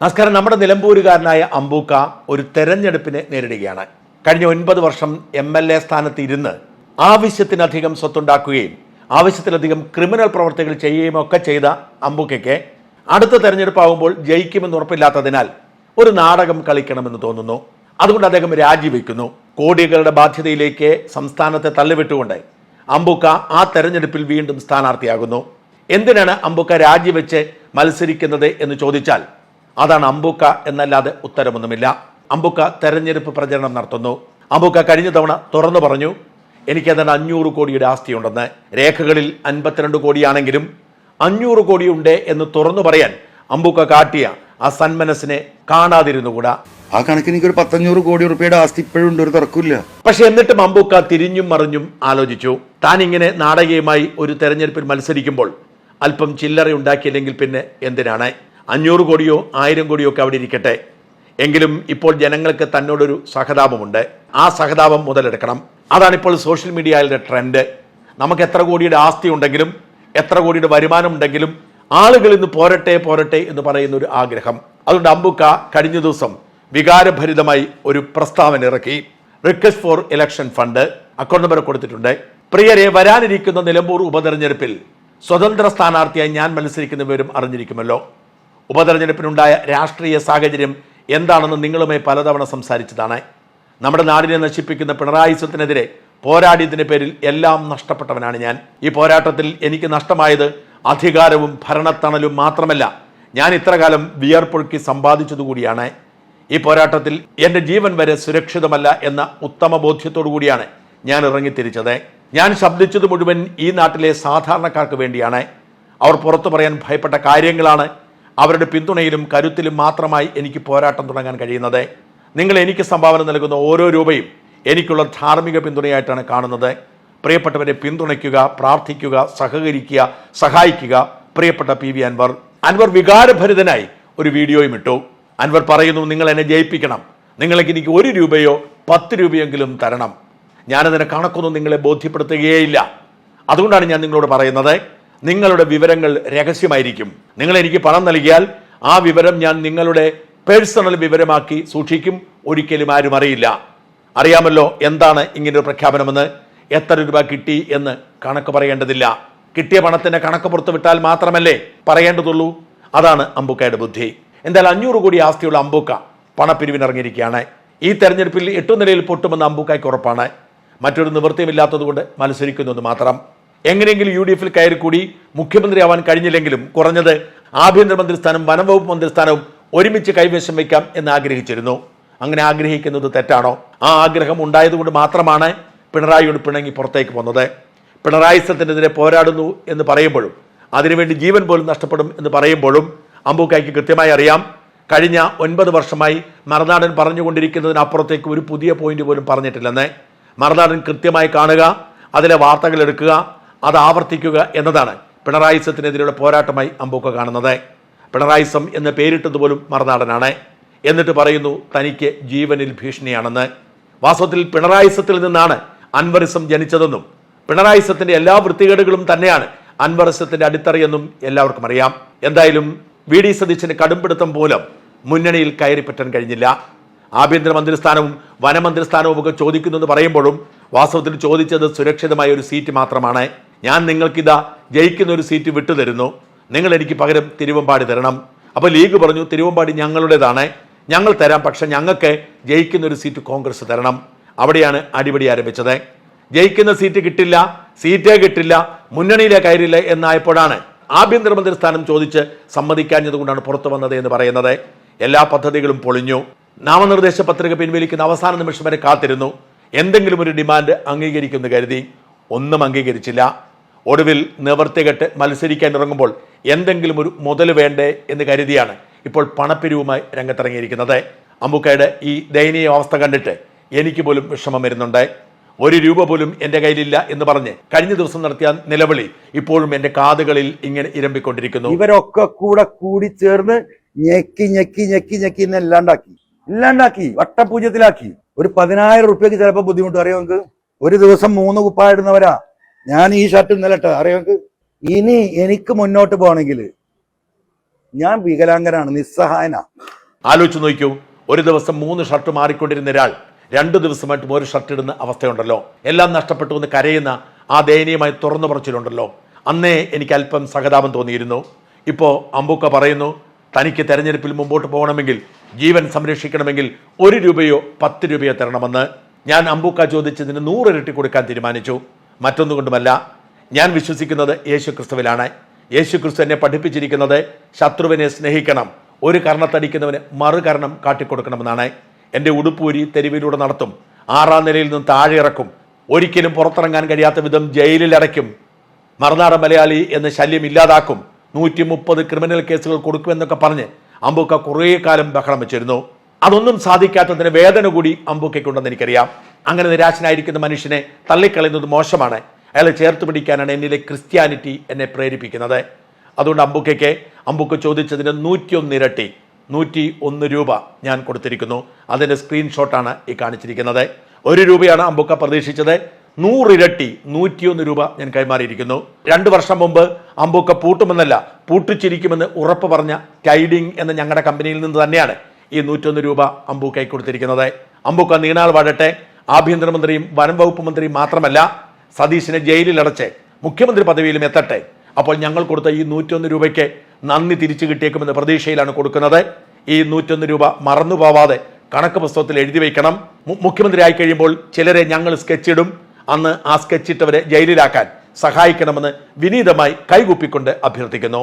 നമസ്കാരം. നമ്മുടെ നിലമ്പൂരുകാരനായ അമ്പൂക്ക ഒരു തെരഞ്ഞെടുപ്പിനെ നേരിടുകയാണ്. കഴിഞ്ഞ ഒൻപത് വർഷം എം എൽ എ സ്ഥാനത്ത് ഇരുന്ന് ആവശ്യത്തിനധികം സ്വത്തുണ്ടാക്കുകയും ആവശ്യത്തിലധികം ക്രിമിനൽ പ്രവർത്തികൾ ചെയ്യുകയും ഒക്കെ ചെയ്ത അമ്പൂക്കയ്ക്ക് അടുത്ത തെരഞ്ഞെടുപ്പാകുമ്പോൾ ജയിക്കുമെന്ന് ഉറപ്പില്ലാത്തതിനാൽ ഒരു നാടകം കളിക്കണമെന്ന് തോന്നുന്നു. അതുകൊണ്ട് അദ്ദേഹം രാജിവെക്കുന്നു. കോടികളുടെ ബാധ്യതയിലേക്ക് സംസ്ഥാനത്തെ തള്ളിവിട്ടുകൊണ്ട് അമ്പൂക്ക ആ തെരഞ്ഞെടുപ്പിൽ വീണ്ടും സ്ഥാനാർത്ഥിയാകുന്നു. എന്തിനാണ് അമ്പൂക്ക രാജിവെച്ച് മത്സരിക്കുന്നത് എന്ന് ചോദിച്ചാൽ അതാണ് അമ്പുക്ക എന്നല്ലാതെ ഉത്തരമൊന്നുമില്ല. അമ്പുക്ക തെരഞ്ഞെടുപ്പ് പ്രചരണം നടത്തുന്നു. അമ്പുക്ക കഴിഞ്ഞ തവണ തുറന്നു പറഞ്ഞു എനിക്ക് അതാണ് അഞ്ഞൂറ് കോടിയുടെ ആസ്തിയുണ്ടെന്ന്. രേഖകളിൽ അൻപത്തിരണ്ട് കോടിയാണെങ്കിലും അഞ്ഞൂറ് കോടിയുണ്ട് എന്ന് തുറന്നു പറയാൻ അമ്പുക്ക കാട്ടിയ ആ സന്മനസ്സിനെ കാണാതിരുന്നുകൂടാ? ആ കണക്കിന് എനിക്കൊരു പത്തഞ്ഞൂറ് കോടി റുപ്യയുടെ ആസ്തി ഇപ്പോഴും ഉണ്ട് ഒരു തർക്കമില്ല പക്ഷെ എന്നിട്ടും അമ്പൂക്ക തിരിഞ്ഞും മറിഞ്ഞും ആലോചിച്ചു. താൻ ഇങ്ങനെ നാടകീയമായി ഒരു തെരഞ്ഞെടുപ്പിൽ മത്സരിക്കുമ്പോൾ അല്പം ചില്ലറ ഉണ്ടാക്കിയില്ലെങ്കിൽ പിന്നെ എന്തിനാണ്? അഞ്ഞൂറ് കോടിയോ ആയിരം കോടിയോ ഒക്കെ അവിടെ ഇരിക്കട്ടെ. എങ്കിലും ഇപ്പോൾ ജനങ്ങൾക്ക് തന്നോടൊരു സഹതാപമുണ്ട്. ആ സഹതാപം മുതലെടുക്കണം. അതാണിപ്പോൾ സോഷ്യൽ മീഡിയയിലെ ട്രെൻഡ്. നമുക്ക് എത്ര കോടിയുടെ ആസ്തി ഉണ്ടെങ്കിലും എത്ര കോടിയുടെ വരുമാനം ഉണ്ടെങ്കിലും ആളുകൾ ഇന്ന് പോരട്ടെ പോരട്ടെ എന്ന് പറയുന്ന ഒരു ആഗ്രഹം. അതുകൊണ്ട് അമ്പുക്ക കഴിഞ്ഞ ദിവസം വികാരഭരിതമായി ഒരു പ്രസ്താവന ഇറക്കി. Request for election fund account number കൊടുത്തിട്ടുണ്ട്. പ്രിയരെ വരാനിരിക്കുന്ന നിലമ്പൂർ ഉപതെരഞ്ഞെടുപ്പിൽ സ്വതന്ത്ര സ്ഥാനാർത്ഥിയായി ഞാൻ മത്സരിക്കുന്ന വിവരം അറിഞ്ഞിരിക്കുമല്ലോ. ഉപതെരഞ്ഞെടുപ്പിനുണ്ടായ രാഷ്ട്രീയ സാഹചര്യം എന്താണെന്ന് നിങ്ങളുമായി പലതവണ സംസാരിച്ചതാണ്. നമ്മുടെ നാടിനെ നശിപ്പിക്കുന്ന പിണറായിസത്തിനെതിരെ പോരാടിയതിന്റെ പേരിൽ എല്ലാം നഷ്ടപ്പെട്ടവനാണ് ഞാൻ. ഈ പോരാട്ടത്തിൽ എനിക്ക് നഷ്ടമായത് അധികാരവും ഭരണത്തണലും മാത്രമല്ല ഞാൻ ഇത്രകാലം വിയർപ്പൊഴുക്കി സമ്പാദിച്ചതുകൂടിയാണ് ഈ പോരാട്ടത്തിൽ എന്റെ ജീവൻ വരെ സുരക്ഷിതമല്ല എന്ന ഉത്തമ ബോധ്യത്തോടു കൂടിയാണ് ഞാൻ ഇറങ്ങിത്തിരിച്ചത്. ഞാൻ ശബ്ദിച്ചത് മുഴുവൻ ഈ നാട്ടിലെ സാധാരണക്കാർക്ക് വേണ്ടിയാണ്. അവർ പുറത്തു പറയാൻ ഭയപ്പെട്ട കാര്യങ്ങളാണ് അവരുടെ പിന്തുണയിലും കരുത്തിലും മാത്രമായി എനിക്ക് പോരാട്ടം തുടങ്ങാൻ കഴിയുന്നത്. നിങ്ങൾ എനിക്ക് സംഭാവന നൽകുന്ന ഓരോ രൂപയും എനിക്കുള്ള ധാർമ്മിക പിന്തുണയായിട്ടാണ് കാണുന്നത്. പ്രിയപ്പെട്ടവരെ പിന്തുണയ്ക്കുക പ്രാർത്ഥിക്കുക സഹകരിക്കുക സഹായിക്കുക. പ്രിയപ്പെട്ട പി വി അൻവർ അൻവർ വികാരഭരിതനായി ഒരു വീഡിയോയും ഇട്ടു. അൻവർ പറയുന്നു നിങ്ങൾ എന്നെ ജയിപ്പിക്കണം. നിങ്ങൾക്ക് എനിക്ക് ഒരു രൂപയോ പത്ത് രൂപയെങ്കിലും തരണം. ഞാനതിനെ കണക്കൊന്നും നിങ്ങളെ ബോധ്യപ്പെടുത്തുകയേയില്ല. അതുകൊണ്ടാണ് ഞാൻ നിങ്ങളോട് പറയുന്നത് നിങ്ങളുടെ വിവരങ്ങൾ രഹസ്യമായിരിക്കും. നിങ്ങൾ എനിക്ക് പണം നൽകിയാൽ ആ വിവരം ഞാൻ നിങ്ങളുടെ പേഴ്സണൽ വിവരമാക്കി സൂക്ഷിക്കും. ഒരിക്കലും ആരും അറിയില്ല. അറിയാമല്ലോ എന്താണ് ഇങ്ങനൊരു പ്രഖ്യാപനമെന്ന്. എത്ര രൂപ കിട്ടി എന്ന് കണക്ക് പറയേണ്ടതില്ല. കിട്ടിയ പണത്തിന്റെ കണക്ക് പുറത്തു വിട്ടാൽ മാത്രമല്ലേ പറയേണ്ടതുള്ളൂ. അതാണ് അമ്പുക്കയുടെ ബുദ്ധി. എന്തായാലും അഞ്ഞൂറ് കോടി ആസ്തിയുള്ള അമ്പൂക്ക പണപ്പിരിവിനിറങ്ങിയിരിക്കുകയാണ്. ഈ തെരഞ്ഞെടുപ്പിൽ എട്ടു നിലയിൽ പൊട്ടുമെന്ന് അമ്പുക്കായ്ക്ക് ഉറപ്പാണ്. മറ്റൊരു നിവൃത്തിയുമില്ലാത്തതുകൊണ്ട് മത്സരിക്കുന്നു മാത്രം. എങ്ങനെയെങ്കിലും യു ഡി എഫിൽ കയറി കൂടി മുഖ്യമന്ത്രിയാവാൻ കഴിഞ്ഞില്ലെങ്കിലും കുറഞ്ഞത് ആഭ്യന്തരമന്ത്രി സ്ഥാനം വനംവകുപ്പ് മന്ത്രി സ്ഥാനവും ഒരുമിച്ച് കൈവശം വയ്ക്കാം എന്ന് ആഗ്രഹിച്ചിരുന്നു. അങ്ങനെ ആഗ്രഹിക്കുന്നത് തെറ്റാണോ? ആ ആഗ്രഹം ഉണ്ടായതുകൊണ്ട് മാത്രമാണ് പിണറായിയോട് പിണങ്ങി പുറത്തേക്ക് പോകുന്നത് പിണറായി സത്തിനെതിരെ പോരാടുന്നു എന്ന് പറയുമ്പോഴും അതിനുവേണ്ടി ജീവൻ പോലും നഷ്ടപ്പെടും എന്ന് പറയുമ്പോഴും അമ്പൂക്കായ്ക്ക് കൃത്യമായി അറിയാം. കഴിഞ്ഞ ഒൻപത് വർഷമായി മറുനാടൻ പറഞ്ഞുകൊണ്ടിരിക്കുന്നതിനപ്പുറത്തേക്ക് ഒരു പുതിയ പോയിന്റ് പോലും പറഞ്ഞിട്ടില്ലെന്ന്. മറുനാടൻ കൃത്യമായി കാണുക അതിലെ വാർത്തകൾ എടുക്കുക അത് ആവർത്തിക്കുക എന്നതാണ് പിണറായി സത്തിനെതിരെയുള്ള പോരാട്ടമായി അമ്പൂക്ക കാണുന്നത്. പിണറായിസം എന്ന് പേരിട്ടത് പോലും മറുനാടനാണ്. എന്നിട്ട് പറയുന്നു തനിക്ക് ജീവനിൽ ഭീഷണിയാണെന്ന്. വാസ്തവത്തിൽ പിണറായിസത്തിൽ നിന്നാണ് അൻവറിസം ജനിച്ചതെന്നും പിണറായിസത്തിന്റെ എല്ലാ വൃത്തികേടുകളും തന്നെയാണ് അൻവറിസത്തിന്റെ അടിത്തറയെന്നും എല്ലാവർക്കും അറിയാം. എന്തായാലും വി ഡി സതീശന് കടുംപിടുത്തം പോലും മുന്നണിയിൽ കയറിപ്പറ്റാൻ കഴിഞ്ഞില്ല. ആഭ്യന്തരമന്ത്രി സ്ഥാനവും വനമന്ത്രി സ്ഥാനവും ഒക്കെ ചോദിക്കുന്നു എന്ന് പറയുമ്പോഴും വാസ്തവത്തിൽ ചോദിച്ചത് സുരക്ഷിതമായ ഒരു സീറ്റ് മാത്രമാണ്. ഞാൻ നിങ്ങൾക്കിതാ ജയിക്കുന്ന ഒരു സീറ്റ് വിട്ടുതരുന്നു. നിങ്ങൾ എനിക്ക് പകരം തിരുവമ്പാടി തരണം. അപ്പോൾ ലീഗ് പറഞ്ഞു തിരുവമ്പാടി ഞങ്ങളുടേതാണ്. ഞങ്ങൾ തരാം പക്ഷേ ഞങ്ങൾക്ക് ജയിക്കുന്ന ഒരു സീറ്റ് കോൺഗ്രസ് തരണം. അവിടെയാണ് അടിപൊളി ആരംഭിച്ചത്. ജയിക്കുന്ന സീറ്റ് കിട്ടില്ല സീറ്റേ കിട്ടില്ല മുന്നണിയിലെ കയറില്ല എന്നായപ്പോഴാണ് ആഭ്യന്തരമന്ത്രി സ്ഥാനം ചോദിച്ച് സമ്മതിക്കാഞ്ഞതുകൊണ്ടാണ് പുറത്തു വന്നത് എന്ന് പറയുന്നത്. എല്ലാ പദ്ധതികളും പൊളിഞ്ഞു. നാമനിർദ്ദേശ പത്രിക പിൻവലിക്കുന്ന അവസാന നിമിഷം വരെ കാത്തിരുന്നു. എന്തെങ്കിലും ഒരു ഡിമാൻഡ് അംഗീകരിക്കുമെന്ന് കരുതി. ഒന്നും അംഗീകരിച്ചില്ല. ഒടുവിൽ നിവർത്തികെട്ട് മത്സരിക്കാൻ ഇറങ്ങുമ്പോൾ എന്തെങ്കിലും ഒരു മുതൽ വേണ്ടേ എന്ന് കരുതിയാണ് ഇപ്പോൾ പണപ്പിരിവുമായി രംഗത്തിറങ്ങിയിരിക്കുന്നത്. അമ്പുക്കയുടെ ഈ ദയനീയ അവസ്ഥ കണ്ടിട്ട് എനിക്ക് പോലും വിഷമം വരുന്നുണ്ട്. ഒരു രൂപ പോലും എന്റെ കയ്യിലില്ല എന്ന് പറഞ്ഞ് കഴിഞ്ഞ ദിവസം നടത്തിയ നിലവിളി ഇപ്പോഴും എന്റെ കാതുകളിൽ ഇങ്ങനെ ഇരമ്പിക്കൊണ്ടിരിക്കുന്നു. ഇവരൊക്കെ കൂടെ കൂടി ചേർന്ന് ഞെക്കി ഞെക്കി ഞെക്കി ഞെക്കി ഇല്ലാണ്ടാക്കി. ഇല്ലാണ്ടാക്കി വട്ടപൂജ്യത്തിലാക്കി ഒരു പതിനായിരം റുപ്യക്ക് ചിലപ്പോൾ ബുദ്ധിമുട്ട് അറിയാം നമുക്ക് ഒരു ദിവസം മൂന്ന് കുപ്പായിടുന്നവരാ ഞാൻ ഈ ഷർട്ട് ഇന്നലെ ഇട്ട അറിയാം ഇനി എനിക്ക് മുന്നോട്ട് പോകണമെങ്കിൽ ഞാൻ വികലാംഗനാണ് നിസ്സഹായന. ആലോചിച്ച് നോക്കൂ ഒരു ദിവസം മൂന്ന് ഷർട്ട് മാറിക്കൊണ്ടിരുന്ന ഒരാൾ രണ്ടു ദിവസമായിട്ടും ഒരു ഷർട്ട് ഇടുന്ന അവസ്ഥയുണ്ടല്ലോ. എല്ലാം നഷ്ടപ്പെട്ടു എന്ന് കരയുന്ന ആ ദയനീയമായി തുറന്നു പറച്ചിലുണ്ടല്ലോ അന്നേ എനിക്ക് അല്പം സഹതാപം തോന്നിയിരുന്നു. ഇപ്പോൾ അമ്പൂക്ക പറയുന്നു തനിക്ക് തെരഞ്ഞെടുപ്പിൽ മുമ്പോട്ട് പോകണമെങ്കിൽ ജീവൻ സംരക്ഷിക്കണമെങ്കിൽ ഒരു രൂപയോ പത്ത് രൂപയോ തരണമെന്ന്. ഞാൻ അമ്പൂക്ക ചോദിച്ചതിന് നൂറ് ഇരട്ടി കൊടുക്കാൻ തീരുമാനിച്ചു. മറ്റൊന്നുകൊണ്ടുമല്ല ഞാൻ വിശ്വസിക്കുന്നത് യേശു ക്രിസ്തുവിലാണ് യേശു ക്രിസ്തു എന്നെ പഠിപ്പിച്ചിരിക്കുന്നത് ശത്രുവിനെ സ്നേഹിക്കണം ഒരു കർണത്തടിക്കുന്നവന് മറുകരണം കാട്ടിക്കൊടുക്കണമെന്നാണ്. എന്റെ ഉടുപ്പൂരി തെരുവിലൂടെ നടത്തും ആറാം നിലയിൽ നിന്ന് താഴെ ഇറക്കും ഒരിക്കലും പുറത്തിറങ്ങാൻ കഴിയാത്ത വിധം ജയിലിൽ അടയ്ക്കും. മറുനാടൻ മലയാളി എന്ന ശല്യം ഇല്ലാതാക്കും നൂറ്റി മുപ്പത് ക്രിമിനൽ കേസുകൾ കൊടുക്കുമെന്നൊക്കെ പറഞ്ഞ് അമ്പൂക്ക കുറേ കാലം ബഹളം വെച്ചിരുന്നു. അതൊന്നും സാധിക്കാത്തതിന് വേദന കൂടി അമ്പൂക്കയ്ക്കുണ്ടെന്ന് എനിക്കറിയാം. അങ്ങനെ നിരാശനായിരിക്കുന്ന മനുഷ്യനെ തള്ളിക്കളയുന്നത് മോശമാണ്. അയാളെ ചേർത്ത് പിടിക്കാനാണ് എന്നിലെ ക്രിസ്ത്യാനിറ്റി എന്നെ പ്രേരിപ്പിക്കുന്നത്. അതുകൊണ്ട് അമ്പുക്കയ്ക്ക് അമ്പുക്ക് ചോദിച്ചതിന് നൂറ്റിയൊന്ന് ഇരട്ടി നൂറ്റി ഒന്ന് രൂപ ഞാൻ കൊടുത്തിരിക്കുന്നു. അതിന്റെ സ്ക്രീൻഷോട്ടാണ് ഈ കാണിച്ചിരിക്കുന്നത്. ഒരു രൂപയാണ് അമ്പുക്ക പ്രതീക്ഷിച്ചത്. നൂറിരട്ടി നൂറ്റിയൊന്ന് രൂപ ഞാൻ കൈമാറിയിരിക്കുന്നു. രണ്ട് വർഷം മുമ്പ് അമ്പുക്ക പൂട്ടുമെന്നല്ല പൂട്ടിച്ചിരിക്കുമെന്ന് ഉറപ്പ് പറഞ്ഞ ടൈഡിങ് എന്ന ഞങ്ങളുടെ കമ്പനിയിൽ നിന്ന് തന്നെയാണ് ഈ നൂറ്റൊന്ന് രൂപ അമ്പൂക്കായി കൊടുത്തിരിക്കുന്നത്. അമ്പൂക്ക നീണാൾ വാഴട്ടെ ആഭ്യന്തരമന്ത്രിയും വനം വകുപ്പ് മന്ത്രിയും മാത്രമല്ല സതീശിനെ ജയിലിൽ അടച്ച് മുഖ്യമന്ത്രി പദവിയിലും എത്തട്ടെ. അപ്പോൾ ഞങ്ങൾ കൊടുത്ത ഈ നൂറ്റൊന്ന് രൂപയ്ക്ക് നന്ദി തിരിച്ചു കിട്ടിയേക്കുമെന്ന പ്രതീക്ഷയിലാണ് കൊടുക്കുന്നത്. ഈ നൂറ്റൊന്ന് രൂപ മറന്നു പോവാതെ കണക്ക് പുസ്തകത്തിൽ എഴുതി വയ്ക്കണം മുഖ്യമന്ത്രി ആയി കഴിയുമ്പോൾ ചിലരെ ഞങ്ങൾ സ്കെച്ചിടും അന്ന് ആ സ്കെച്ചിട്ടവരെ ജയിലിലാക്കാൻ സഹായിക്കണമെന്ന് വിനീതമായി കൈകൂപ്പിക്കൊണ്ട് അഭ്യർത്ഥിക്കുന്നു.